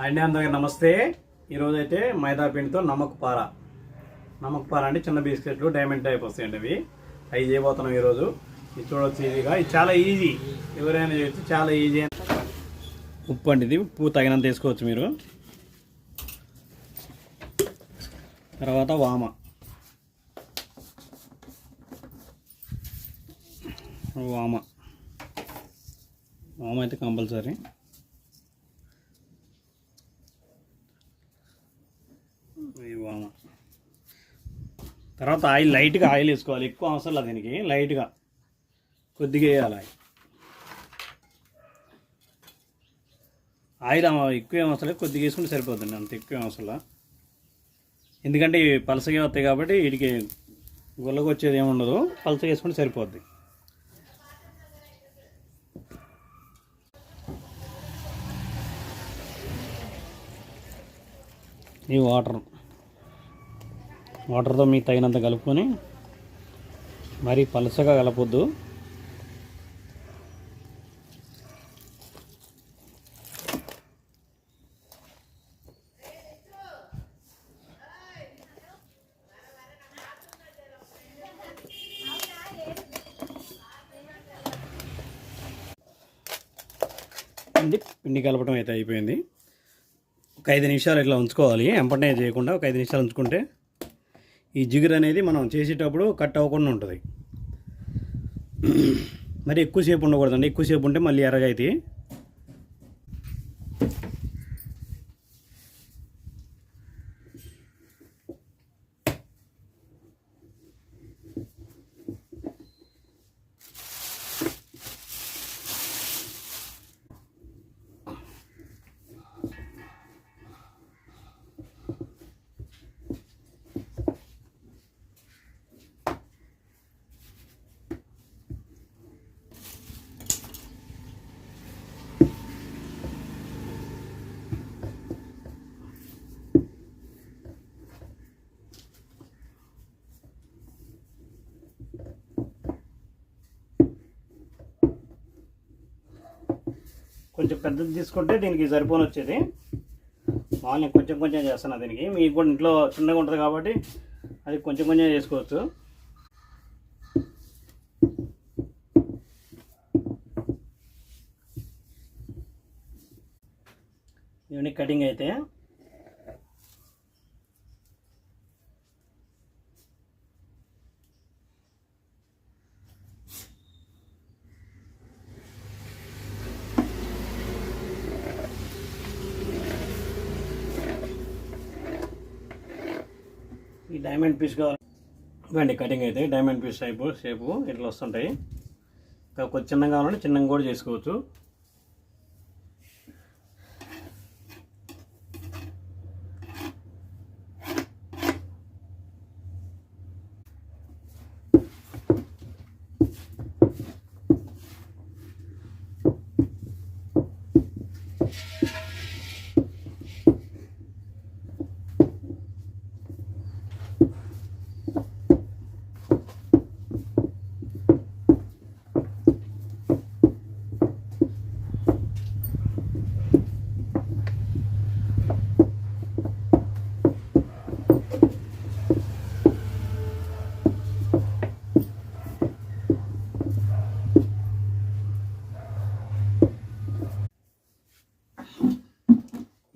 అండి అందరికీ నమస్తే. ఈరోజు అయితే మైదా పిండితో నమ్మక పార నమ్మక పార అంటే చిన్న బిస్కెట్లు డైమండ్ టైప్ వస్తాయండి అవి అవి చేయబోతున్నాం ఈరోజు. ఇది చూడవచ్చు ఈజీగా. ఇది చాలా ఈజీ. ఎవరైనా చేయొచ్చు. చాలా ఈజీ ఉప్పు అండి ఇది. ఉప్పు తగినంత వేసుకోవచ్చు మీరు. తర్వాత వామ. వామ. వామ అయితే కంపల్సరీ ఈ వామ తర్వాత ఆయిల్ లైట్గా ఆయిల్ వేసుకోవాలి. ఎక్కువ అవసరం లేదు దీనికి. లైట్గా కొద్దిగా వేయాలి ఆయిల్. ఆయిల్ ఎక్కువ అవసరం లేదు. కొద్దిగా వేసుకుంటే సరిపోతుంది. అంత ఎక్కువ అవసరం లేదు. ఎందుకంటే ఇవి పలసగా వస్తాయి కాబట్టి వీటికి గుల్లగా వచ్చేది ఏమి ఉండదు. పలసగా వేసుకుంటే సరిపోద్ది. ఈ వాటర్. వాటర్తో మీకు తగినంత కలుపుకొని మరీ పలుసగా కలపొద్దు. పిండి పిండి కలపడం అయితే అయిపోయింది. ఒక ఐదు నిమిషాలు ఇట్లా ఉంచుకోవాలి. ఎంపటనే చేయకుండా ఒక ఐదు నిమిషాలు ఉంచుకుంటే ఈ జిగురు అనేది మనం చేసేటప్పుడు కట్ అవ్వకుండా ఉంటుంది. మరి ఎక్కువసేపు ఉండకూడదండి. ఎక్కువసేపు ఉంటే మళ్ళీ ఎర్రగా అవుతాయి కొంచెం పెద్దది తీసుకుంటే దీనికి సరిపోని వచ్చేది. మామూలుగా కొంచెం కొంచెం చేస్తున్నా దీనికి. మీకు కూడా ఇంట్లో చిన్నగా ఉంటుంది కాబట్టి అది కొంచెం కొంచెం చేసుకోవచ్చు. ఇవన్నీ కటింగ్ అయితే ఈ డైమండ్ పీస్ కావాలి. ఇవ్వండి కటింగ్ అయితే డైమండ్ పీస్ టైపు షేపు ఇట్లా వస్తుంటాయి. ఇంకా కొంచెం చిన్నగా కావాలంటే చిన్నగా కూడా చేసుకోవచ్చు.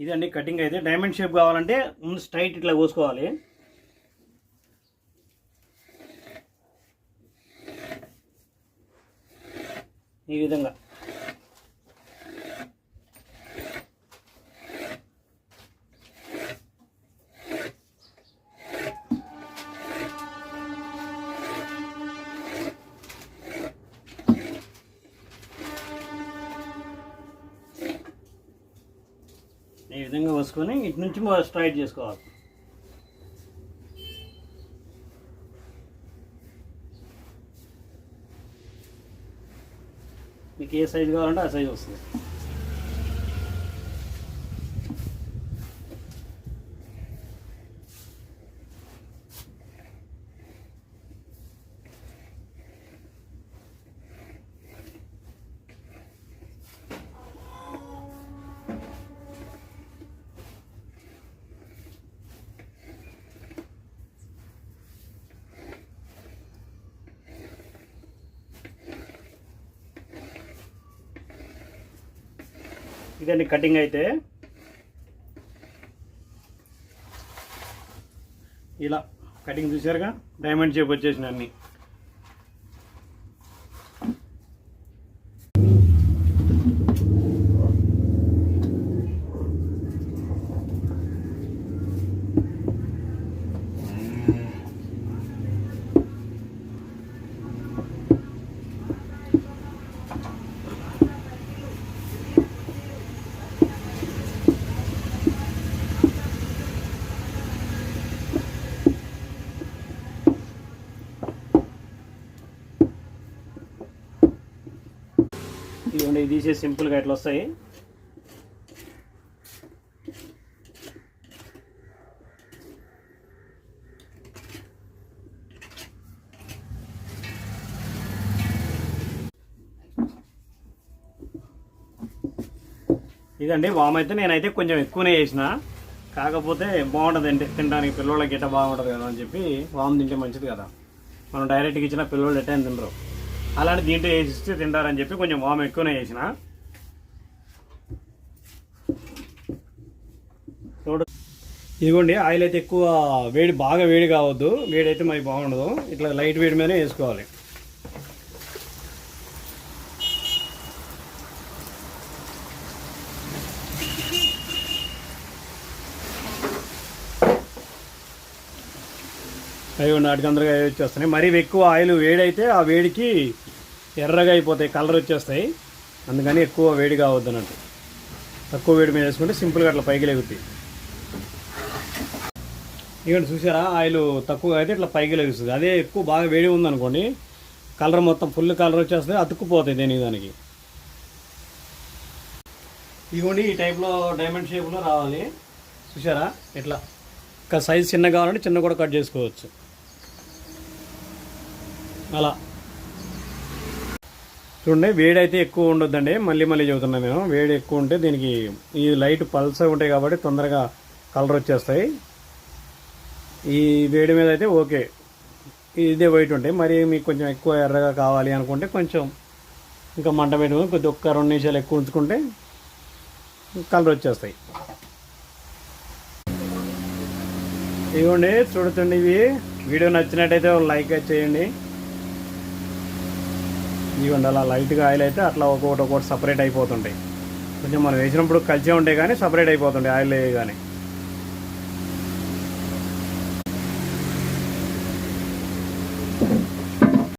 ఇదండి కటింగ్ అయితే డైమండ్ షేప్ కావాలంటే ముందు స్ట్రైట్ ఇట్లా కోసుకోవాలి ఈ విధంగా. చేసుకొని ఇటు నుంచి స్ట్రైట్ చేసుకోవాలి. మీకు ఏ సైజు కావాలంటే ఆ సైజు వస్తుంది. ఇదండి కటింగ్ అయితే. ఇలా కటింగ్ చూసారుగా? డైమండ్ షేప్ వచ్చేసిన అన్నీ. ఇట్లా ఉండే తీసేసి సింపుల్గా ఇట్లా వస్తాయి. ఇదండి వామ్ అయితే నేనైతే కొంచెం ఎక్కువనే చేసిన కాకపోతే బాగుంటుంది అంటే తినడానికి పిల్లలకి గిట్ట బాగుంటుంది కదా అని చెప్పి వామ్ తింటే మంచిది కదా. మనం డైరెక్ట్గా ఇచ్చిన పిల్లలు ఎట్టని తినరు. అలాంటి దీంట్లో వేసిస్తే తింటారని చెప్పి కొంచెం వామ్ ఎక్కువనే చేసిన ఇదిగోండి ఆయిల్ అయితే ఎక్కువ వేడి బాగా వేడి కావద్దు. వేడి అయితే మరి బాగుండదు. ఇట్లా లైట్ వేడి మీదనే వేసుకోవాలి. అవి నాటికి అందరిగా వచ్చేస్తున్నాయి. మరీ ఎక్కువ ఆయిల్ వేడైతే ఆ వేడికి ఎర్రగా అయిపోతాయి కలర్ వచ్చేస్తాయి. అందుకని ఎక్కువ వేడి కావద్దు అన్నట్టు. తక్కువ వేడి మీద వేసుకుంటే సింపుల్గా అట్లా పైకి లేగుతాయి. ఇవ్వండి చూసారా? ఆయిల్ తక్కువ అయితే ఇట్లా పైకి లేగుస్తుంది. అదే ఎక్కువ బాగా వేడి ఉందనుకోండి కలర్ మొత్తం ఫుల్ కలర్ వచ్చేస్తుంది అతుక్కుపోతాయి దేనికి దానికి. ఇవన్నీ ఈ టైప్లో డైమండ్ షేప్లో రావాలి. చూసారా? ఇట్లా. ఇంకా సైజ్ చిన్న కావాలంటే చిన్న కూడా కట్ చేసుకోవచ్చు. అలా. చూడండి వేడి అయితే ఎక్కువ ఉండొద్దండి. మళ్ళీ మళ్ళీ చెబుతున్నా నేను. వేడి ఎక్కువ ఉంటే దీనికి ఈ లైట్ పల్స్ ఉంటాయి కాబట్టి తొందరగా కలర్ వచ్చేస్తాయి. ఈ వేడి మీద అయితే ఓకే. ఇదే వైట్ ఉంటాయి మరి మీకు కొంచెం ఎక్కువ ఎర్రగా కావాలి అనుకుంటే కొంచెం ఇంకా మంట పెట్టుకుని కొద్ది ఒక్క రెండు నిమిషాలు ఎక్కువ ఉంచుకుంటే కలర్ వచ్చేస్తాయి. ఇవ్వండి చూడుతుండి ఇవి. వీడియో నచ్చినట్టయితే లైక్ చేయండి. ఇవ్వండి అలా లైట్గా ఆయిల్ అయితే అట్లా ఒక్కొక్కటి ఒక్కొక్కటి సపరేట్ అయిపోతుంటాయి. కొంచెం మనం వేసినప్పుడు కలిసే ఉంటాయి కానీ సపరేట్ అయిపోతుంటాయి ఆయిల్ కానీ